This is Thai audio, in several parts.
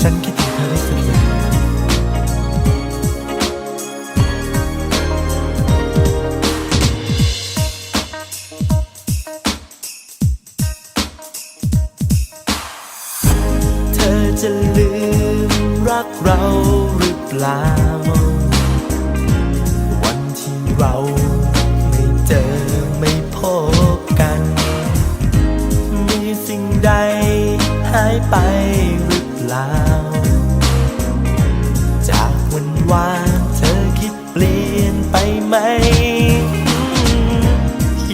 ฉันคิดถึงเธอที่สุดเลยเธอจะลืมรักเราหรือเปล่า วันที่เรา ไปหรือเปล่า จากวันวานเธอคิดเปลี่ยนไปไหม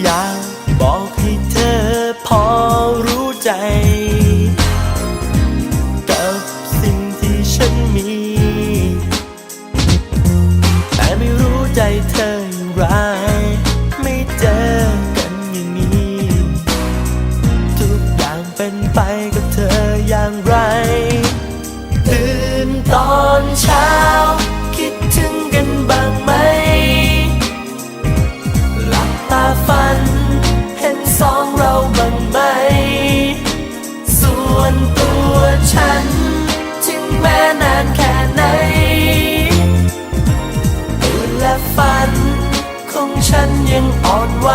อยากบอกให้เธอพอรู้ใจ กับสิ่งที่ฉันมี ตอนเช้า คิดถึงกันบ้างไหม หลับตาฝัน เห็นสองเราบ้างไหม ส่วนตัวฉัน ถึงแม้นานแค่ไหนตื่นและฝัน ของฉันยังอ่อนไหว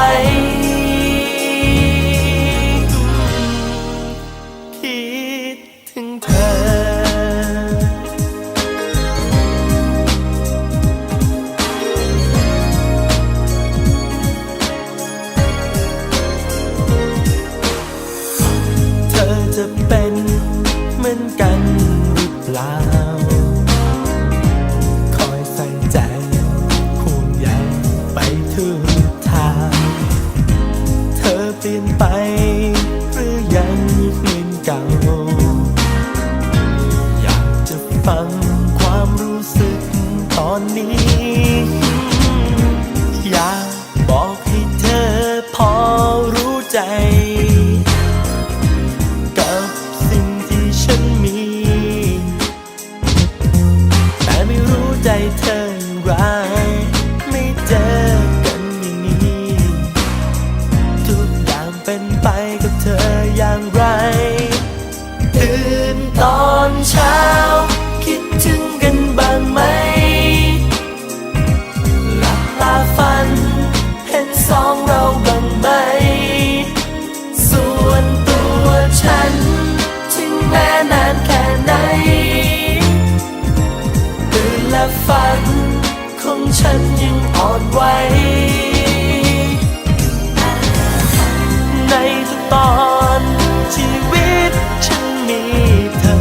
Please. และฝัน ของฉันยังอ่อนไหวในทุกตอนชีวิตฉันมีเธอ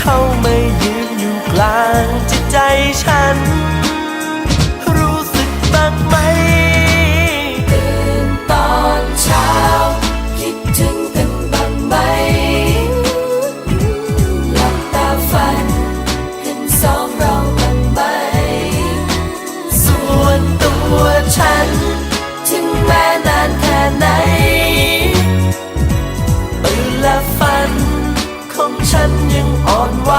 เข้ามายืนอยู่กลางจิตใจฉัน อ่อนไหว